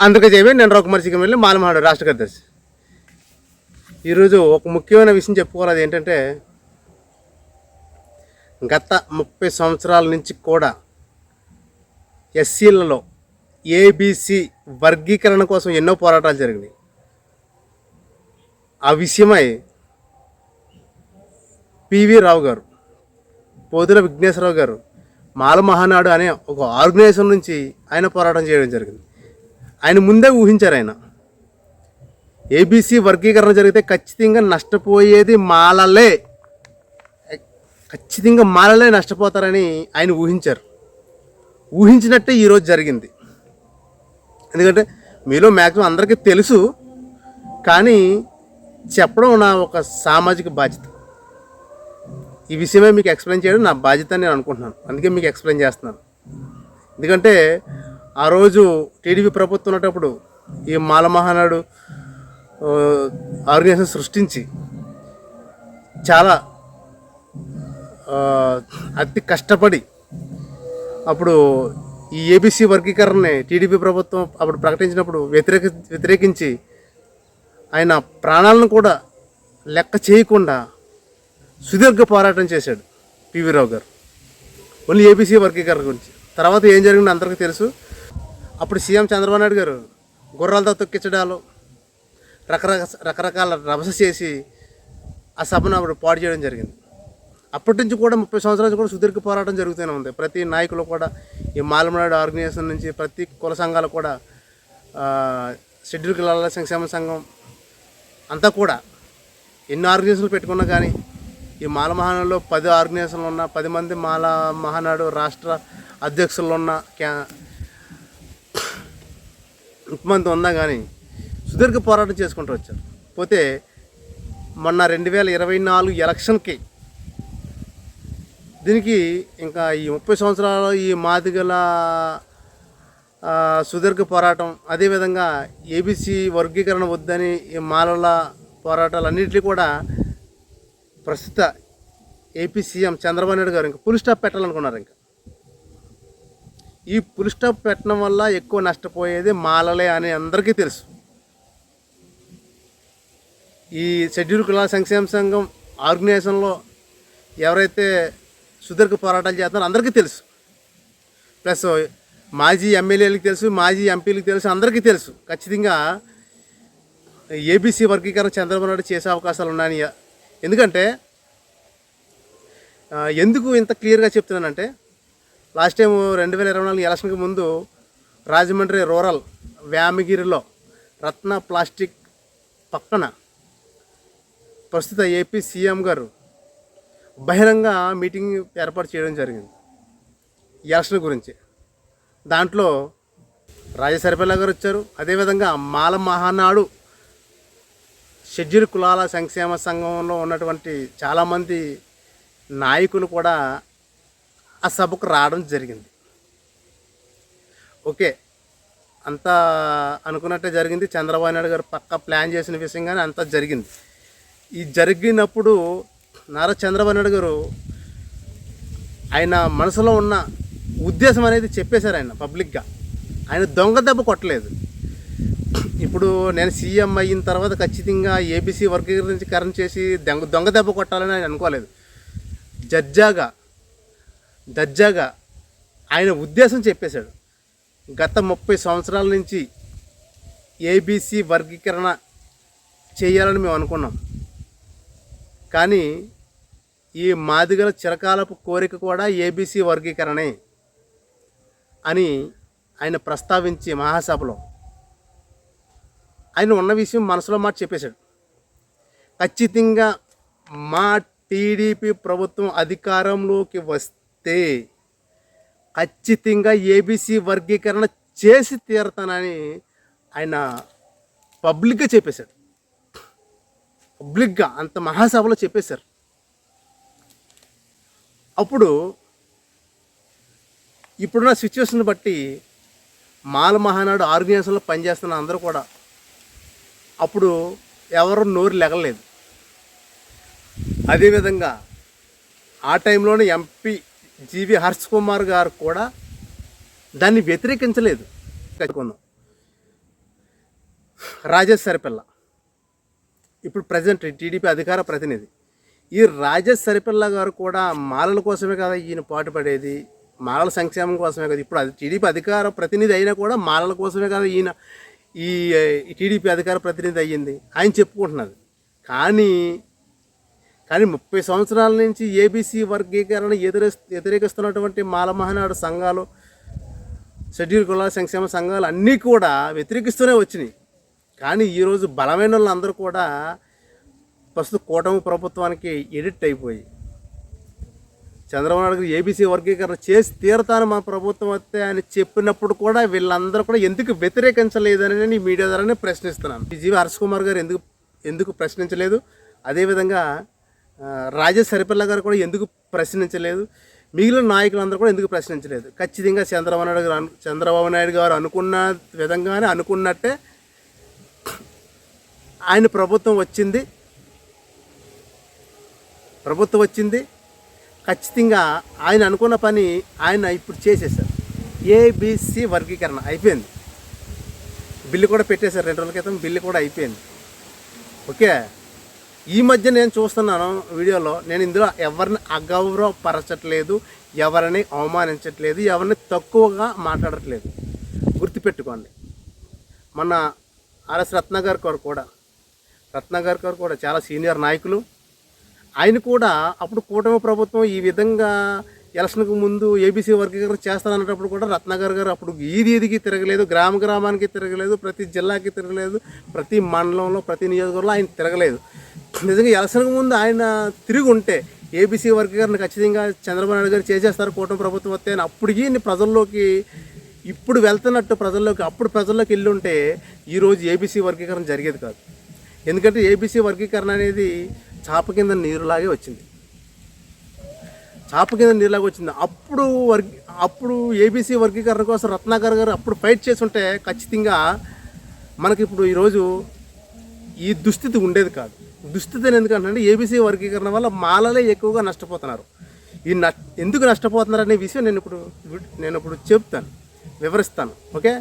అందుకే చెప్పి నేను రఘుమర్ వెళ్ళి మాలమహాడు రాష్ట్ర కార్యదర్శి. ఈరోజు ఒక ముఖ్యమైన విషయం చెప్పుకోవాలి ఏంటంటే గత ముప్పై సంవత్సరాల నుంచి కూడా ఎస్సీలలో ఏబీసీ వర్గీకరణ కోసం ఎన్నో పోరాటాలు జరిగినాయి. ఆ విషయమై పివి రావు గారు పోదుల విఘ్నేశ్వరరావు గారు మాల మహానాడు అనే ఒక ఆర్గనైజేషన్ నుంచి ఆయన పోరాటం చేయడం జరిగింది. ఆయన ముందే ఊహించారు ఆయన. ఏబీసీ వర్గీకరణ జరిగితే ఖచ్చితంగా నష్టపోయేది మాలలే. ఖచ్చితంగా మాలలే నష్టపోతారని ఆయన ఊహించారు. ఊహించినట్టే ఈరోజు జరిగింది. ఎందుకంటే మీలో మ్యాక్సిమం అందరికీ తెలుసు కానీ చెప్పడం నా ఒక సామాజిక బాధ్యత. ఈ విషయమే మీకు ఎక్స్ప్లెయిన్ చేయడం నా బాధ్యత నేను అనుకుంటున్నాను. అందుకే మీకు ఎక్స్ప్లెయిన్ చేస్తున్నాను. ఎందుకంటే ఆ రోజు టీడీపీ ప్రభుత్వం ఉన్నప్పుడు ఈ మాలమహానాడు ఆర్గనైజేషన్ సృష్టించి చాలా అతి కష్టపడి అప్పుడు ఈ ఏబీసీ వర్గీకరణని టీడీపీ ప్రభుత్వం అప్పుడు ప్రకటించినప్పుడు వ్యతిరేక వ్యతిరేకించి ఆయన ప్రాణాలను కూడా లెక్క చేయకుండా సుదీర్ఘ పోరాటం చేశాడు పివి రావు గారు. ఓన్లీ ఏబీసీ వర్గీకరణ గురించి. తర్వాత ఏం జరిగిందో అందరికీ తెలుసు. అప్పుడు సీఎం చంద్రబాబు నాయుడు గారు గుర్రాలతో తొక్కించడాలు రకరక రకరకాల రభస చేసి ఆ సభను అప్పుడు పాడు చేయడం జరిగింది. అప్పటి నుంచి కూడా ముప్పై సంవత్సరాల నుంచి కూడా సుదీర్ఘ పోరాటం జరుగుతూనే ఉంది. ప్రతి నాయకులు కూడా ఈ మాలమనాడు ఆర్గనైజేషన్ నుంచి ప్రతి కుల సంఘాలు కూడా షెడ్యూల్ కులాల సంక్షేమ సంఘం అంతా కూడా ఎన్ని ఆర్గనైజేషన్లు పెట్టుకున్నా కానీ ఈ మాల మహానాడులో పది ఆర్గనైజేషన్లు ఉన్న పది మంది మాల మహానాడు రాష్ట్ర అధ్యక్షులు ఉన్న క్యా రుక్మంతం ఉందా కానీ సుదీర్ఘ పోరాటం చేసుకుంటూ వచ్చారు. పోతే మొన్న రెండు వేల ఇరవై నాలుగు ఎలక్షన్కి దీనికి ఇంకా ఈ ముప్పై సంవత్సరాలు ఈ మాదిగల సుదీర్ఘ పోరాటం అదేవిధంగా ఏబీసీ వర్గీకరణ వద్దని ఈ మాలల పోరాటాలు అన్నింటినీ కూడా ప్రస్తుత ఏపీ సీఎం చంద్రబాబు నాయుడు గారు ఇంకా పుల్ స్టాప్ పెట్టాలనుకున్నారు ఇంకా. ఈ పుల్ స్టాప్ పెట్టడం వల్ల ఎక్కువ నష్టపోయేది మాలలే అని అందరికీ తెలుసు. ఈ షెడ్యూల్ కులాల సంక్షేమ సంఘం ఆర్గనైజేషన్లో ఎవరైతే సుదీర్ఘ పోరాటాలు చేస్తున్నారో అందరికీ తెలుసు. ప్లస్ మాజీ ఎమ్మెల్యేలకు తెలుసు మాజీ ఎంపీలకు తెలుసు అందరికీ తెలుసు. ఖచ్చితంగా ఏబీసీ వర్గీకరణ చంద్రబాబు నాయుడు చేసే అవకాశాలు ఉన్నాయని ఎందుకంటే ఎందుకు ఇంత క్లియర్గా చెప్తున్నానంటే లాస్ట్ టైం రెండు వేల ఇరవై నాలుగు ఎలక్షన్కి ముందు రాజమండ్రి రూరల్ వ్యామగిరిలో రత్న ప్లాస్టిక్ పక్కన ప్రస్తుత ఏపీ సీఎం గారు బహిరంగ మీటింగ్ ఏర్పాటు చేయడం జరిగింది ఎలక్షన్ గురించి. దాంట్లో రాజసరిపల్ల గారు వచ్చారు. అదేవిధంగా మాల మహానాడు షెడ్యూల్ కులాల సంక్షేమ సంఘంలో ఉన్నటువంటి చాలామంది నాయకులు కూడా ఆ సభకు రావడం జరిగింది. ఓకే. అంతా అనుకున్నట్టే జరిగింది. చంద్రబాబు నాయుడు గారు పక్క ప్లాన్ చేసిన విషయంగానే అంతా జరిగింది. ఈ జరిగినప్పుడు నారా చంద్రబాబు నాయుడు గారు ఆయన మనసులో ఉన్న ఉద్దేశం అనేది చెప్పేశారు ఆయన పబ్లిక్గా. ఆయన దొంగ దెబ్బ కొట్టలేదు. ఇప్పుడు నేను సీఎం అయిన తర్వాత ఖచ్చితంగా ఏబీసీ వర్గీకరించకరణ చేసి దొంగ దొంగ దెబ్బ కొట్టాలని ఆయన అనుకోలేదు. జడ్జాగా దర్జాగా ఆయన ఉద్దేశం చెప్పేశాడు. గత ముప్పై సంవత్సరాల నుంచి ఏబీసీ వర్గీకరణ చేయాలని మేము అనుకున్నాం. కానీ ఈ మాదిగల చిరకాలపు కోరిక కూడా ఏబీసీ వర్గీకరణే అని ఆయన ప్రస్తావించి మహాసభలో. ఆయన ఉన్న విషయం మనసులో మాట చెప్పేశాడు. ఖచ్చితంగా మా టీడీపీ ప్రభుత్వం అధికారంలోకి వస్తే ఖచ్చితంగా ఏబీసీ వర్గీకరణ చేసి తీరతానని ఆయన పబ్లిక్గా చెప్పేశాడు. పబ్లిక్గా అంత మహాసభలో చెప్పేశారు. అప్పుడు ఇప్పుడున్న సిచ్యువేషన్ బట్టి మాల మహానాడు ఆర్గనైజేషన్లో పనిచేస్తున్న అందరూ కూడా అప్పుడు ఎవరు నోరు లెగలేదు. అదేవిధంగా ఆ టైంలోనే ఎంపీ జీవి హర్ష్ కుమార్ గారు కూడా దాన్ని వ్యతిరేకించలేదు. కట్టుకుందాం రాజేష్ సరిపిల్ల. ఇప్పుడు ప్రజెంట్ టీడీపీ అధికార ప్రతినిధి. ఈ రాజేష్ సరిపిల్ల గారు కూడా మాలల కోసమే కదా ఈయన పాటుపడేది మాలల సంక్షేమం కోసమే కదా? ఇప్పుడు అది టీడీపీ అధికార ప్రతినిధి అయినా కూడా మాలల కోసమే కదా ఈయన ఈ ఈ టీడీపీ అధికార ప్రతినిధి అయ్యింది ఆయన చెప్పుకుంటున్నది. కానీ కానీ ముప్పై సంవత్సరాల నుంచి ఏబీసీ వర్గీకరణ ఎదురే వ్యతిరేకిస్తున్నటువంటి మాలమహనాడు సంఘాలు షెడ్యూల్ కులాల సంక్షేమ సంఘాలు అన్నీ కూడా వ్యతిరేకిస్తూనే వచ్చినాయి. కానీ ఈరోజు బలమైన వాళ్ళందరూ కూడా ప్రస్తుత కూటమి ప్రభుత్వానికి ఎడిట్ అయిపోయి చంద్రబాబు నాయుడు గారు ఏబీసీ వర్గీకరణ చేసి తీరతాను మా ప్రభుత్వం వస్తే అని చెప్పినప్పుడు కూడా వీళ్ళందరూ కూడా ఎందుకు వ్యతిరేకించలేదని నేను ఈ మీడియా ద్వారానే ప్రశ్నిస్తున్నాను. ఈ జీవి కుమార్ గారు ఎందుకు ఎందుకు ప్రశ్నించలేదు? అదేవిధంగా రాజా సరిపల్ల గారు కూడా ఎందుకు ప్రశ్నించలేదు? మిగిలిన నాయకులందరూ కూడా ఎందుకు ప్రశ్నించలేదు? ఖచ్చితంగా చంద్రబాబు నాయుడు గారు చంద్రబాబు నాయుడు గారు అనుకున్న విధంగానే అనుకున్నట్టే ఆయన ప్రభుత్వం వచ్చింది. ప్రభుత్వం వచ్చింది. ఖచ్చితంగా ఆయన అనుకున్న పని ఆయన ఇప్పుడు చేసేసారు. ఏబిసి వర్గీకరణ అయిపోయింది. బిల్లు కూడా పెట్టేశారు. రెండు రోజుల క్రితం బిల్లు కూడా అయిపోయింది. ఓకే? ఈ మధ్య నేను చూస్తున్నాను వీడియోలో నేను ఇందులో ఎవరిని అగౌరవపరచట్లేదు ఎవరిని అవమానించట్లేదు ఎవరిని తక్కువగా మాట్లాడట్లేదు. గుర్తుపెట్టుకోండి. మన ఆర్ఎస్ రత్న గారు గారు కూడా రత్న గారు గారు కూడా చాలా సీనియర్ నాయకులు. ఆయన కూడా అప్పుడు కూటమి ప్రభుత్వం ఈ విధంగా ఎలక్షన్కు ముందు ఏబీసీ వర్గీకరణ చేస్తానన్నప్పుడు కూడా రత్నగర్ గారు అప్పుడు ఈది ఈదికి తిరగలేదు గ్రామ గ్రామానికి తిరగలేదు ప్రతి జిల్లాకి తిరగలేదు ప్రతి మండలంలో ప్రతి నియోజకవర్గంలో ఆయన తిరగలేదు. నిజంగా ఎలక్షన్కు ముందు ఆయన తిరిగి ఉంటే ఏబీసీ వర్గీకరణ ఖచ్చితంగా చంద్రబాబు నాయుడు గారు చేసేస్తారు కూటమి ప్రభుత్వం వస్తే అని ప్రజల్లోకి ఇప్పుడు వెళ్తున్నట్టు ప్రజల్లోకి అప్పుడు ప్రజల్లోకి వెళ్ళి ఉంటే ఈరోజు ఏబీసీ వర్గీకరణ జరిగేది కాదు. ఎందుకంటే ఏబీసీ వర్గీకరణ అనేది చాప కింద నీరులాగే వచ్చింది. చాప కింద నీరులాగా వచ్చింది. అప్పుడు వర్గ అప్పుడు ఏబీసీ వర్గీకరణ కోసం రత్నాకర్ గారు అప్పుడు ఫైట్ చేసి ఉంటే ఖచ్చితంగా మనకి ఇప్పుడు ఈరోజు ఈ దుస్థితి ఉండేది కాదు. దుస్థితి అని ఎందుకంటే ఏబీసీ వర్గీకరణ వల్ల మాలలే ఎక్కువగా నష్టపోతున్నారు. ఈ న ఎందుకు నష్టపోతున్నారు అనే విషయం నేను ఇప్పుడు నేను ఇప్పుడు చెప్తాను వివరిస్తాను ఓకే?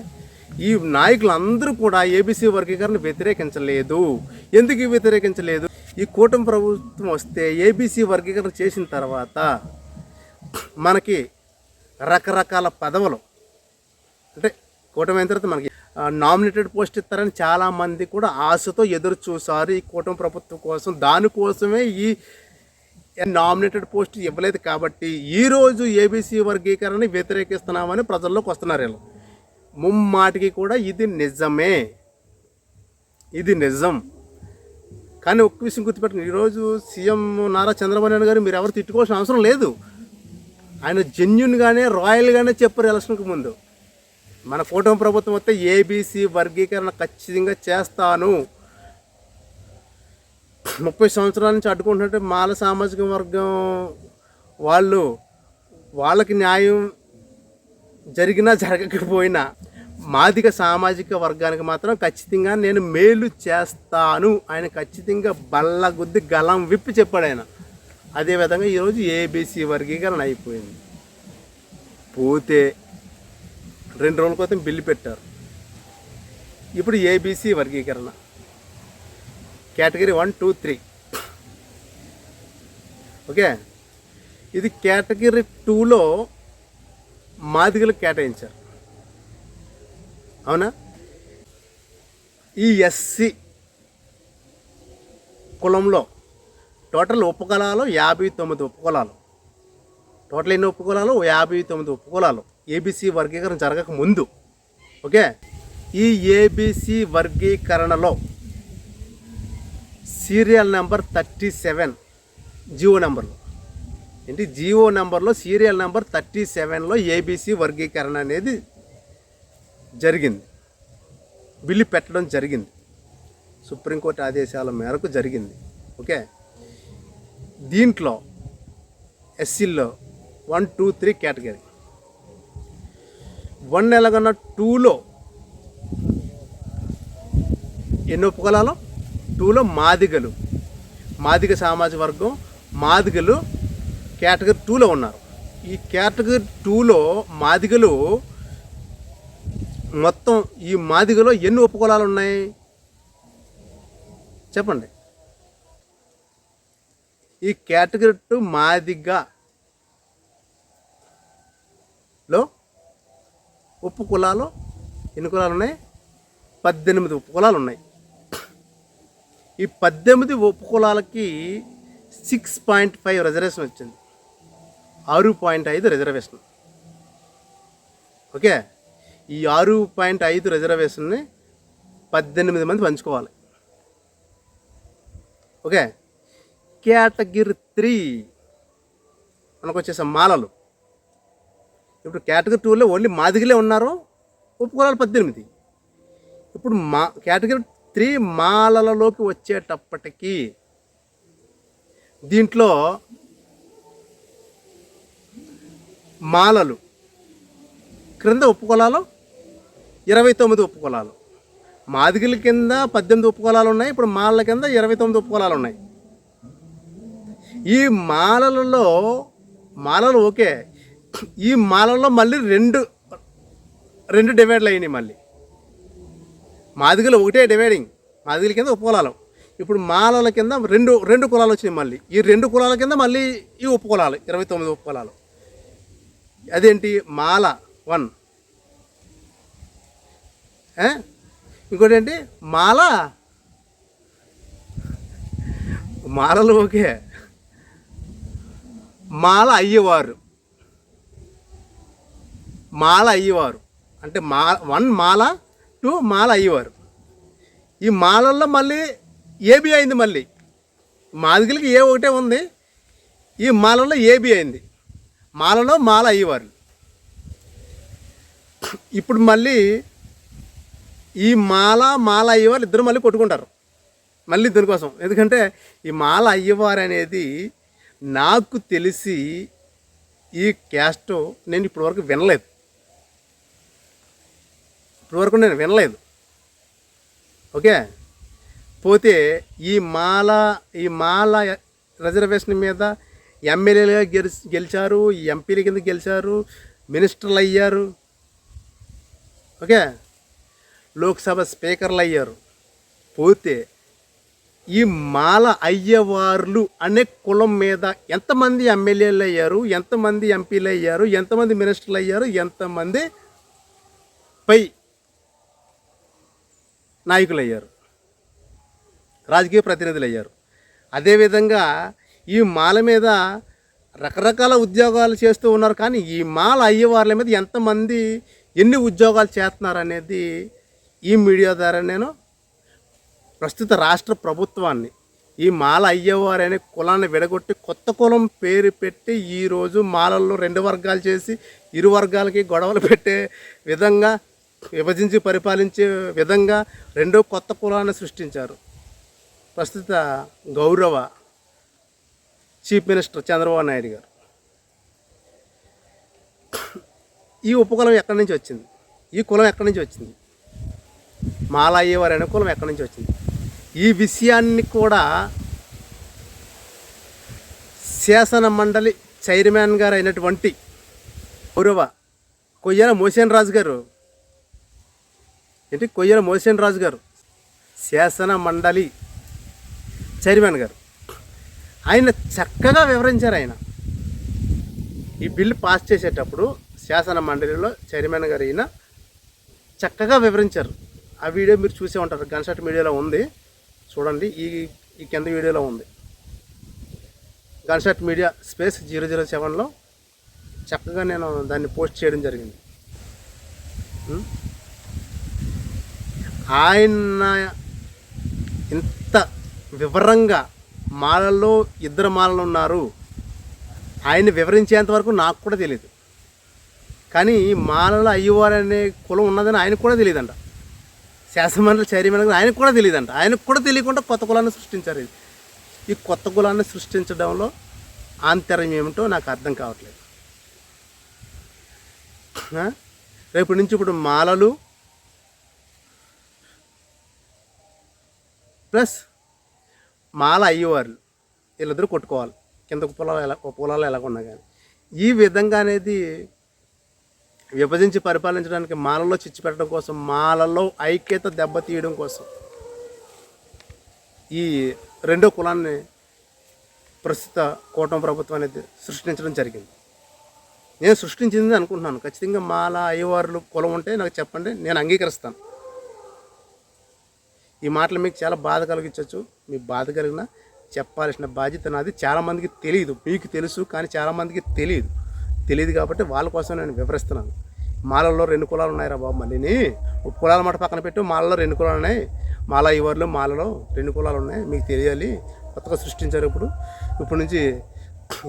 ఈ నాయకులందరూ కూడా ఏబీసీ వర్గీకరణ వ్యతిరేకించలేదు. ఎందుకు వ్యతిరేకించలేదు? ఈ కూటమి ప్రభుత్వం వస్తే ఏబీసీ వర్గీకరణ చేసిన తర్వాత మనకి రకరకాల పదవులు అంటే కూటమి అయిన తర్వాత మనకి నామినేటెడ్ పోస్ట్ ఇస్తారని చాలామంది కూడా ఆశతో ఎదురు చూశారు ఈ కూటమి ప్రభుత్వం కోసం. దానికోసమే ఈ నామినేటెడ్ పోస్ట్ ఇవ్వలేదు కాబట్టి ఈరోజు ఏబీసీ వర్గీకరణ వ్యతిరేకిస్తున్నామని ప్రజల్లోకి వస్తున్నారు వీళ్ళు. ముమ్మాటికి కూడా ఇది నిజమే. ఇది నిజం. కానీ ఒక్క విషయం గుర్తుపెట్టండి ఈరోజు సీఎం నారా చంద్రబాబు నాయుడు గారు మీరు ఎవరు తిట్టుకోవాల్సిన అవసరం లేదు. ఆయన జెన్యున్గానే రాయల్గానే చెప్పారు ఎలక్షన్కి ముందు. మన కూటమి ప్రభుత్వం వస్తే ఏబీసీ వర్గీకరణ ఖచ్చితంగా చేస్తాను. ముప్పై సంవత్సరాల నుంచి అడ్డుకుంటుంటే మాల సామాజిక వర్గం వాళ్ళు వాళ్ళకి న్యాయం జరిగినా జరగకపోయినా మాదిక సామాజిక వర్గానికి మాత్రం ఖచ్చితంగా నేను మేలు చేస్తాను. ఆయన ఖచ్చితంగా బల్ల గుద్ది గలం విప్పి చెప్పాడు ఆయన. అదేవిధంగా ఈరోజు ఏబీసీ వర్గీకరణ అయిపోయింది. పోతే రెండు రోజుల క్రితం బిల్లు పెట్టారు. ఇప్పుడు ఏబీసీ వర్గీకరణ. Category one two three. Okay? ఇది కేటగిరీ టూలో మాదిగలు కేటాయించారు. అవునా? ఈ ఎస్సీ కులంలో టోటల్ ఉపకులాలు యాభై తొమ్మిది ఉపకులాలు. టోటల్ ఎన్ని ఉపకులాలు? యాభై తొమ్మిది ఉపకులాలు. ఏబీసీ వర్గీకరణ జరగక ముందు ఓకే? ఈ ABC వర్గీకరణలో serial number thirty seven GO నెంబర్లో. ఏంటి? జియో నెంబర్లో సీరియల్ నెంబర్ థర్టీ సెవెన్లో ఏబీసీ వర్గీకరణ అనేది జరిగింది. బిల్లు పెట్టడం జరిగింది. సుప్రీంకోర్టు ఆదేశాల మేరకు జరిగింది. ఓకే? దీంట్లో ఎస్సీల్లో one two three category. One ఎలాగన్నా టూలో ఎన్ని ఉపకులాలు టూలో మాదిగలు. మాదిగ సామాజిక వర్గం మాదిగలు కేటగిరీ టూలో ఉన్నారు. ఈ కేటగిరీ టూలో మాదిగలు మొత్తం ఈ మాదిగలో ఎన్ని ఉపకులాలు ఉన్నాయి? చెప్పండి. ఈ కేటగిరీ టూ మాదిగలో ఉప్పు కులాలు ఎన్ని కులాలు ఉన్నాయి? పద్దెనిమిది ఉప్పు కులాలు ఉన్నాయి. ఈ పద్దెనిమిది ఉప్పు కులాలకి సిక్స్ పాయింట్ ఫైవ్ రిజర్వేషన్ వచ్చింది. ఆరు పాయింట్ ఐదు రిజర్వేషన్ ఓకే? ఈ ఆరు పాయింట్ ఐదు రిజర్వేషన్ని పద్దెనిమిది మంది పంచుకోవాలి. ఓకే? కేటగిరీ త్రీ మనకు వచ్చేసే మాలలు. ఇప్పుడు కేటగిరీ టూలో ఓన్లీ మాదిగలే ఉన్నారు. ఒప్పుకోవాలి పద్దెనిమిది. ఇప్పుడు మా కేటగిరీ త్రీ మాలలలోకి వచ్చేటప్పటికి దీంట్లో మాలలు. క్రింద ఒప్పుకొలాలు ఇరవై తొమ్మిది ఒప్పుకొలాలు మాదిగల కింద పద్దెనిమిది ఒప్పుకొలాలు ఉన్నాయి ఇప్పుడు మాలల కింద ఇరవై తొమ్మిది ఒప్పుకొలాలు ఉన్నాయి. ఈ మాలలలో మాలలు ఓకే ఈ మాలంలో మళ్ళీ రెండు రెండు డివైడ్లు అయినాయి మళ్ళీ. మాదిగలు ఒకటే డివైడింగ్ మాదిగల కింద ఉపకులాలు ఇప్పుడు మాలల కింద రెండు రెండు కులాలు వచ్చినాయి మళ్ళీ. ఈ రెండు కులాల కింద మళ్ళీ ఈ ఉపకులాలు ఇరవై తొమ్మిది ఉపకులాలు అదేంటి? మాల వన్. ఇంకోటి ఏంటి? మాల? మాలలు ఓకే. మాల అయ్యేవారు. మాల అయ్యేవారు. అంటే మా వన్ మాల టూ మాల అయ్యేవారు. ఈ మాలల్లో మళ్ళీ ఏబి అయింది మళ్ళీ. మాదిగలకి ఏ ఒకటే ఉంది. ఈ మాలలో ఏబి అయింది. మాలలో మాల అయ్యేవారు. ఇప్పుడు మళ్ళీ ఈ మాల మాల అయ్యేవారు ఇద్దరు మళ్ళీ కొట్టుకుంటారు. మళ్ళీ దీనికోసం ఎందుకంటే ఈ మాల అయ్యేవారు అనేది నాకు తెలిసి ఈ క్యాస్ట్ నేను ఇప్పటివరకు వినలేదు. ఇప్పటివరకు నేను వినలేదు. ఓకే? పోతే ఈ మాల ఈ మాల రిజర్వేషన్ మీద ఎమ్మెల్యేలుగా గెలి గెలిచారు ఎంపీల కింద గెలిచారు మినిస్టర్లు అయ్యారు ఓకే? లోక్సభ స్పీకర్లు అయ్యారు పోతే ఈ మాల అయ్యవార్లు అనే కులం మీద ఎంతమంది ఎమ్మెల్యేలు అయ్యారు ఎంతమంది ఎంపీలు అయ్యారు ఎంతమంది మినిస్టర్లు అయ్యారు ఎంతమంది పై నాయకులు అయ్యారు రాజకీయ ప్రతినిధులు అయ్యారు అదేవిధంగా ఈ మాల మీద రకరకాల ఉద్యోగాలు చేస్తూ ఉన్నారు. కానీ ఈ మాల అయ్యేవార్ల మీద ఎంతమంది ఎన్ని ఉద్యోగాలు చేస్తున్నారు అనేది ఈ మీడియా ద్వారా నేను ప్రస్తుత రాష్ట్ర ప్రభుత్వాన్ని ఈ మాల అయ్యేవారనే కులాన్ని విడగొట్టి కొత్త కులం పేరు పెట్టి ఈరోజు మాలల్లో రెండు వర్గాలు చేసి ఇరు వర్గాలకి గొడవలు పెట్టే విధంగా విభజించి పరిపాలించే విధంగా రెండో కొత్త కులాన్ని సృష్టించారు. ప్రస్తుత గౌరవ చీఫ్ మినిస్టర్ చంద్రబాబు నాయుడు గారు. ఈ ఉపకులం ఎక్కడి నుంచి వచ్చింది? ఈ కులం ఎక్కడి నుంచి వచ్చింది? మాల వారి అనే కులం ఎక్కడి నుంచి వచ్చింది? ఈ విషయాన్ని కూడా శాసన మండలి చైర్మన్ గారు అయినటువంటి గౌరవ కొయ్యాల మోసేన్ రాజు గారు ఏంటి? కొయ్యల మోసేన్ రాజు గారు శాసన మండలి చైర్మన్ గారు. ఆయన చక్కగా వివరించారు ఆయన. ఈ బిల్లు పాస్ చేసేటప్పుడు శాసన మండలిలో చైర్మన్ గారు ఈయన చక్కగా వివరించారు. ఆ వీడియో మీరు చూసే ఉంటారు. గన్షాట్ మీడియాలో ఉంది. చూడండి ఈ ఈ కింద వీడియోలో ఉంది. Gunshot Media Space zero zero సెవెన్లో చక్కగా నేను దాన్ని పోస్ట్ చేయడం జరిగింది. ఆయన ఇంత వివరంగా మాలల్లో ఇద్దరు మాలలు ఉన్నారు. ఆయన వివరించేంత వరకు నాకు కూడా తెలియదు కానీ మాలలు అయ్యవారు అనే కులం ఉన్నదని ఆయనకు కూడా తెలియదంట శాసనమండలి చైర్మన్ ఆయనకు కూడా తెలియదంట ఆయనకు కూడా తెలియకుండా కొత్త కులాన్ని సృష్టించారు ఇది. ఈ కొత్త కులాన్ని సృష్టించడంలో ఆంతర్యం ఏమిటో నాకు అర్థం కావట్లేదు. రేపటి నుంచి ఇప్పుడు మాలలు ప్లస్ మాల అయ్యేవారు వీళ్ళిద్దరూ కొట్టుకోవాలి. కింద పొలాలు ఎలా పొలాలు ఎలాగున్నా ఉన్నా కానీ ఈ విధంగా అనేది విభజించి పరిపాలించడానికి మాలలో చిచ్చు పెట్టడం కోసం మాలలో ఐక్యత దెబ్బతీయడం కోసం ఈ రెండో కులాన్ని ప్రస్తుత కూటమి ప్రభుత్వం అనేది సృష్టించడం జరిగింది. నేను సృష్టించింది అనుకుంటున్నాను. ఖచ్చితంగా మాల అయ్యవారులు కులం ఉంటే నాకు చెప్పండి నేను అంగీకరిస్తాను. ఈ మాటలు మీకు చాలా బాధ కలిగించవచ్చు. మీ బాధ కలిగిన చెప్పాల్సిన బాధ్యత నాది. చాలామందికి తెలియదు మీకు తెలుసు కానీ చాలామందికి తెలియదు తెలియదు కాబట్టి వాళ్ళ కోసం నేను వివరిస్తున్నాను. మాలల్లో రెండు కులాలు ఉన్నాయిరా బాబు మళ్ళీని. కులాల మాట పక్కన పెట్టు. మాలలో రెండు కులాలు ఉన్నాయి. మాల ఇవర్లు మాలలో రెండు కులాలు ఉన్నాయి. మీకు తెలియాలి. కొత్తగా సృష్టించారు ఇప్పుడు. ఇప్పుడు నుంచి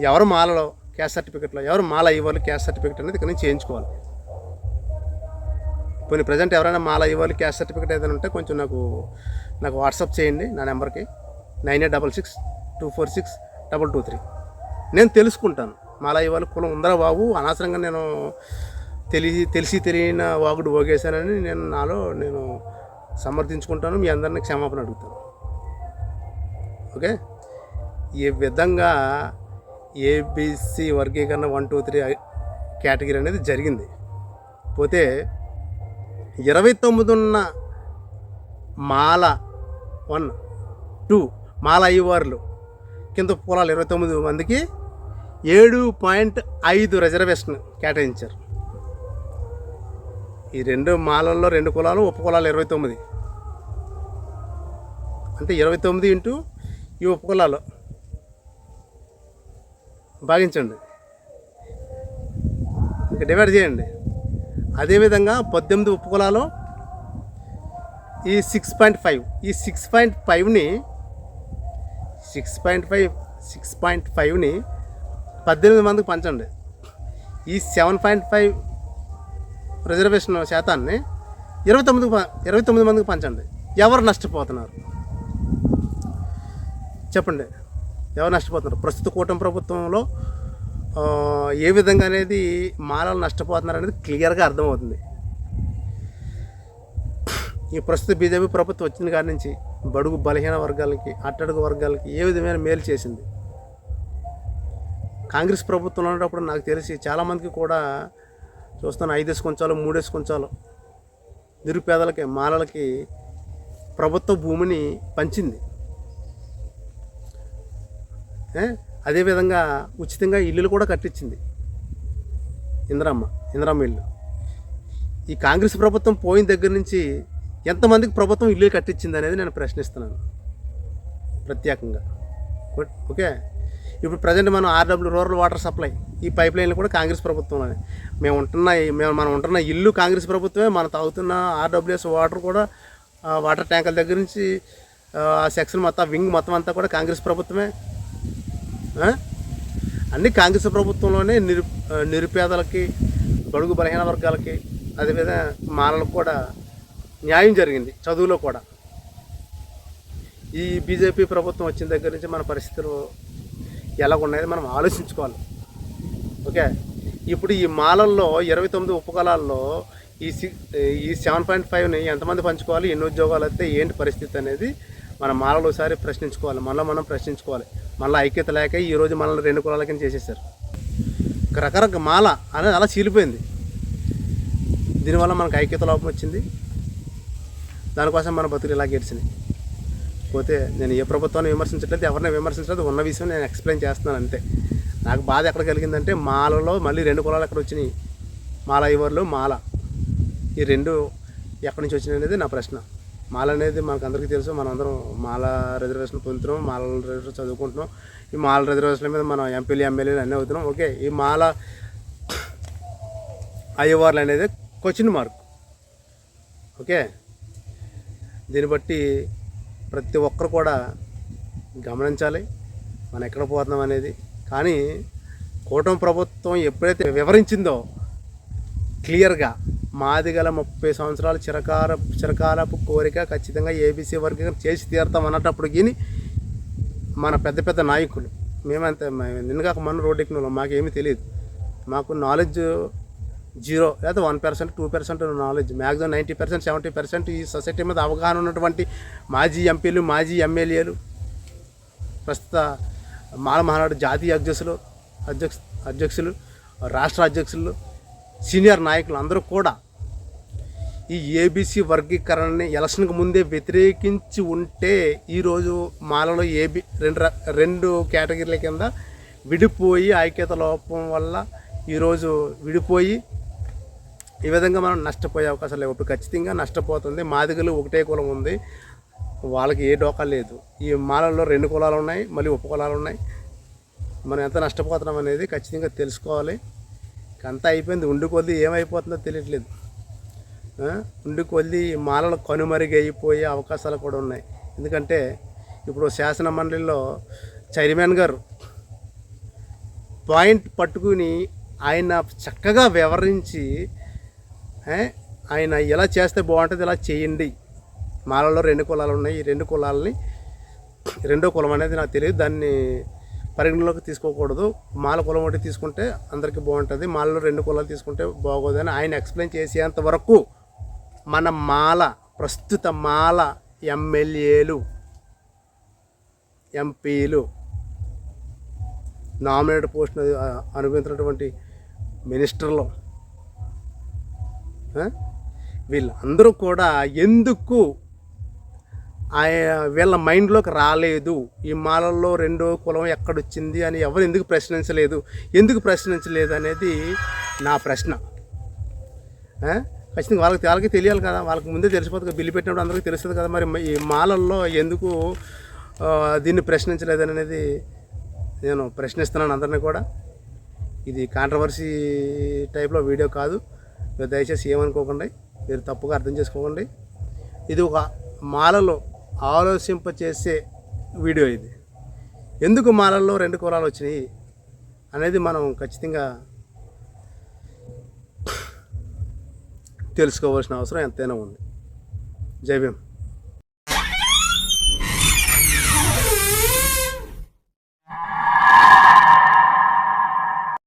ఎవరు మాలలో క్యాస్ట్ సర్టిఫికెట్లో ఎవరు మాల ఇవ్వాలి క్యాస్ట్ సర్టిఫికెట్ అనేది ఇక్కడ నుంచి చేయించుకోవాలి. పోనీ ప్రజెంట్ ఎవరైనా మాల ఇవ్వాలి క్యాస్ట్ సర్టిఫికేట్ ఏదైనా ఉంటే కొంచెం నాకు నాకు వాట్సాప్ చేయండి నా నెంబర్కి. Nine eight double six two four six double two three. నేను తెలుసుకుంటాను. మాలా ఇవ్వాలి కులం ఉందరా బాబు? అనవసరంగా నేను తెలిసి తెలిసి తెలియని వాగుడు పోగేశానని నేను నాలో నేను సమర్థించుకుంటాను. మీ అందరిని క్షమాపణ అడుగుతాను. ఓకే? ఈ విధంగా ఏబిసి వర్గీకరణ వన్ టూ త్రీ కేటగిరీ అనేది జరిగింది. పోతే ఇరవై తొమ్మిది ఉన్న మాల వన్ టూ మాల అయ్యవార్లు కింద పొలాలు ఇరవై తొమ్మిది మందికి ఏడు పాయింట్ ఐదు రిజర్వేషన్ కేటాయించారు. ఈ రెండు మాలల్లో రెండు కులాలు ఉప కులాలు ఇరవై తొమ్మిది. అంటే ఇరవై తొమ్మిది ఇంటూ ఈ ఉప కులాలు. భాగించండి. ఇంకా డివైడ్ చేయండి. అదేవిధంగా పద్దెనిమిది ఉప కులాలు ఈ సిక్స్ పాయింట్ ఫైవ్ ఈ six point ఫైవ్ని six point five six point ఫైవ్ని పద్దెనిమిది మందికి పంచండి. ఈ సెవెన్ పాయింట్ ఫైవ్ రిజర్వేషన్ శాతాన్ని ఇరవై తొమ్మిది ఇరవై తొమ్మిది మందికి పంచండి. ఎవరు నష్టపోతున్నారు? చెప్పండి. ఎవరు నష్టపోతున్నారు? ప్రస్తుత కూటమి ప్రభుత్వంలో ఏ విధంగా అనేది మాలలు నష్టపోతున్నారు అనేది క్లియర్గా అర్థమవుతుంది. ఈ ప్రస్తుత బీజేపీ ప్రభుత్వం వచ్చిన కాడి నుంచి బడుగు బలహీన వర్గాలకి అట్టడుగు వర్గాలకి ఏ విధమైన మేలు చేసింది? కాంగ్రెస్ ప్రభుత్వంలో ఉన్నప్పుడు నాకు తెలిసి చాలామందికి కూడా చూస్తాను ఐదేసి కొంచాలు మూడేసి కొంచాలు నిరుపేదలకి మాలలకి ప్రభుత్వ భూమిని పంచింది. అదేవిధంగా ఉచితంగా ఇల్లులు కూడా కట్టించింది. ఇందిరమ్మ ఇందిరమ్మ ఇల్లు. ఈ కాంగ్రెస్ ప్రభుత్వం పోయిన దగ్గర నుంచి ఎంతమందికి ప్రభుత్వం ఇల్లు కట్టించింది అనేది నేను ప్రశ్నిస్తున్నాను. ప్రత్యేకంగా. ఓకే? ఇప్పుడు ప్రజెంట్ మనం ఆర్డబ్ల్యూ రూరల్ వాటర్ సప్లై ఈ పైప్ లైన్లు కూడా కాంగ్రెస్ ప్రభుత్వంలోనే. మేము ఉంటున్న మేము మనం ఉంటున్న ఇల్లు కాంగ్రెస్ ప్రభుత్వమే మనం తాగుతున్న ఆర్డబ్ల్యూఎస్ వాటర్ కూడా వాటర్ ట్యాంకర్ దగ్గర నుంచి ఆ సెక్షన్ మొత్తం వింగ్ మొత్తం అంతా కూడా కాంగ్రెస్ ప్రభుత్వమే. అన్ని కాంగ్రెస్ ప్రభుత్వంలోనే నిరు నిరుపేదలకి బడుగు బలహీన వర్గాలకి అదేవిధంగా మాలలకు కూడా న్యాయం జరిగింది చదువులో కూడా. ఈ బీజేపీ ప్రభుత్వం వచ్చిన దగ్గర నుంచి మన పరిస్థితులు ఎలా ఉన్నాయో మనం ఆలోచించుకోవాలి. ఓకే? ఇప్పుడు ఈ మాలల్లో ఇరవై తొమ్మిది ఉపకులాల్లో ఈ సి ఈ సెవెన్ పాయింట్ ఫైవ్ని ఎంతమంది పంచుకోవాలి ఎన్ని ఉద్యోగాలు అయితే ఏంటి పరిస్థితి అనేది మన మాలలు ఒకసారి ప్రశ్నించుకోవాలి మళ్ళీ మనం ప్రశ్నించుకోవాలి. మళ్ళీ ఐక్యత లేక ఈరోజు మనల్ని రెండు కులాల కింద చేసేసారు రకరకాల మాల అనేది అలా చీలిపోయింది. దీనివల్ల మనకు ఐక్యత లోపం వచ్చింది. దానికోసం మన బతుకులు ఇలా గెలిచినాయి పోతే నేను ఏ ప్రభుత్వాన్ని విమర్శించట్లేదు ఎవరిని విమర్శించలేదు ఉన్న విషయం నేను ఎక్స్ప్లెయిన్ చేస్తున్నాను అంతే. నాకు బాధ ఎక్కడ కలిగిందంటే మాలలో మళ్ళీ రెండు కులాలు ఎక్కడ వచ్చినాయి? మాల ఇవర్లు మాల. ఈ రెండు ఎక్కడి నుంచి వచ్చినాయి అనేది నా ప్రశ్న. మాల అనేది మనకు అందరికీ తెలుసు. మనందరం మాల రిజర్వేషన్ పొందుతున్నాం మాల రిజర్వేషన్ చదువుకుంటున్నాం. ఈ మాల రిజర్వేషన్ల మీద మనం ఎంపీలు ఎమ్మెల్యేలు అన్నీ అవుతున్నాం. ఓకే ఈ మాల అయ్యవార్లు అనేది క్వశ్చన్ మార్క్. ఓకే దీన్ని బట్టి ప్రతి ఒక్కరు కూడా గమనించాలి మనం ఎక్కడ పోతున్నాం అనేది. కానీ కూటమి ప్రభుత్వం ఎప్పుడైతే వివరించిందో క్లియర్గా మాది గల ముప్పై సంవత్సరాల చిరకాల చిరకాలపు కోరిక ఖచ్చితంగా ఏబీసీ వర్గం చేసి తీరుతాం కానీ మన పెద్ద పెద్ద నాయకులు. మేమంత మేము నిన్నగాక మన రోడ్ ఎక్కిన మాకేమీ తెలియదు. మాకు నాలెడ్జ్ జీరో లేదా one percent two percent knowledge. Maximum ninety percent seventy percent ఈ సొసైటీ మీద అవగాహన ఉన్నటువంటి మాజీ ఎంపీలు మాజీ ఎమ్మెల్యేలు ప్రస్తుత మాల మహానాడు జాతీయ అధ్యక్షులు అధ్యక్ష అధ్యక్షులు రాష్ట్ర అధ్యక్షులు సీనియర్ నాయకులు అందరూ కూడా ఈ ఏబీసీ వర్గీకరణని ఎలక్షన్కి ముందే వ్యతిరేకించి ఉంటే ఈరోజు మాలలో ఏబి రెండు రెండు కేటగిరీల కింద విడిపోయి ఐక్యత లోపం వల్ల ఈరోజు విడిపోయి ఈ విధంగా మనం నష్టపోయే అవకాశాలు లేవు. ఇప్పుడు ఖచ్చితంగా నష్టపోతుంది. మాదిగలు ఒకటే కులం ఉంది. వాళ్ళకి ఏ డోకా లేదు. ఈ మాలల్లో రెండు కులాలు ఉన్నాయి. మళ్ళీ ఉప కులాలు ఉన్నాయి. మనం ఎంత నష్టపోతున్నాం అనేది ఖచ్చితంగా తెలుసుకోవాలి. అంతా అయిపోయింది. ఉండి కొద్ది ఏమైపోతుందో తెలియట్లేదు. ఉండి కొద్ది ఈ మాలలు కనుమరుగు అయిపోయే అవకాశాలు కూడా ఉన్నాయి. ఎందుకంటే ఇప్పుడు శాసన మండలిలో చైర్మన్ గారు పాయింట్ పట్టుకుని ఆయన చక్కగా వివరించి ఆయన ఎలా చేస్తే బాగుంటుంది ఇలా చేయండి. మాలలో రెండు కులాలు ఉన్నాయి. ఈ రెండు కులాలని రెండో కులం అనేది నాకు తెలియదు. దాన్ని పరిగణలోకి తీసుకోకూడదు. మాల కులం ఒకటి తీసుకుంటే అందరికీ బాగుంటుంది. మాలలో రెండు కులాలు తీసుకుంటే బాగోదని ఆయన ఎక్స్ప్లెయిన్ చేసేంత వరకు మన మాల ప్రస్తుత మాల ఎమ్మెల్యేలు ఎంపీలు నామినేటెడ్ పోస్ట్ అనుభవించినటువంటి మినిస్టర్లు వీళ్ళందరూ కూడా ఎందుకు వీళ్ళ మైండ్లోకి రాలేదు? ఈ మాలల్లో రెండో కులం ఎక్కడొచ్చింది అని ఎవరు ఎందుకు ప్రశ్నించలేదు? ఎందుకు ప్రశ్నించలేదు అనేది నా ప్రశ్న. ఖచ్చితంగా వాళ్ళకి వాళ్ళకి తెలియాలి కదా. వాళ్ళకి ముందే తెలిసిపోతుంది బిల్లు పెట్టినప్పుడు అందరికీ తెలుస్తుంది కదా. మరి ఈ మాలల్లో ఎందుకు దీన్ని ప్రశ్నించలేదు అనేది నేను ప్రశ్నిస్తున్నాను అందరినీ కూడా. ఇది కాంట్రవర్సీ టైప్లో వీడియో కాదు. మీరు దయచేసి ఏమనుకోకండి. మీరు తప్పుగా అర్థం చేసుకోకండి. ఇది ఒక మాలలో ఆలోచింపచేసే వీడియో ఇది. ఎందుకు మాలల్లో రెండు కులాలు వచ్చినాయి అనేది మనం ఖచ్చితంగా తెలుసుకోవాల్సిన అవసరం ఎంతైనా ఉంది. జై భీమ్.